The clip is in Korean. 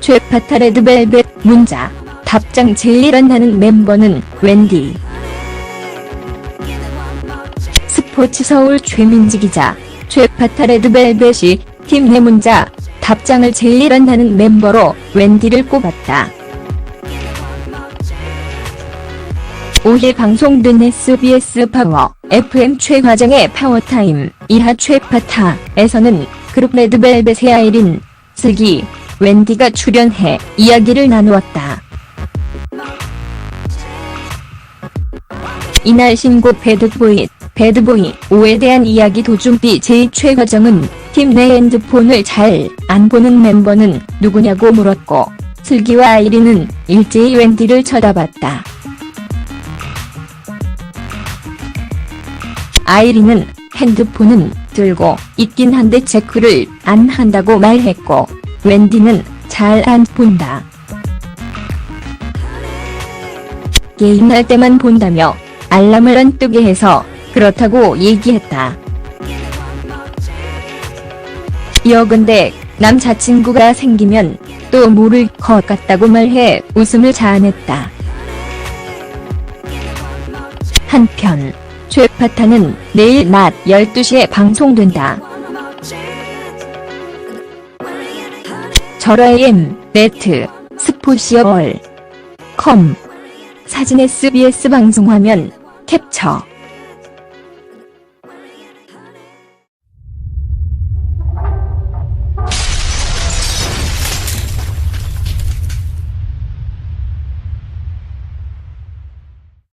최파타 레드벨벳 문자 답장 제일한다는 멤버는 웬디 스포츠 서울 최민지 기자 최파타 레드벨벳이 팀 내 문자 답장을 제일한다는 멤버로 웬디를 꼽았다. 5일 방송된 SBS 파워 FM 최과정의 파워타임 2하 최파타에서는 그룹 레드벨벳의 아이린, 슬기, 웬디가 출연해 이야기를 나누었다. 이날 신곡 배드보이, 배드보이 5에 대한 이야기 도중 DJ 최과정은 팀 내 핸드폰을 잘 안 보는 멤버는 누구냐고 물었고 슬기와 아이린은 일제히 웬디를 쳐다봤다. 아이린은 핸드폰은 들고 있긴 한데 체크를 안 한다고 말했고 웬디는 잘 안 본다. 게임할 때만 본다며 알람을 안 뜨게 해서 그렇다고 얘기했다. 여근데 남자친구가 생기면 또 모를 것 같다고 말해 웃음을 자아냈다. 한편 최파타는 내일 낮 12시에 방송된다. 절화M, 네트, 스포시어월, 컴, 사진 SBS 방송화면, 캡처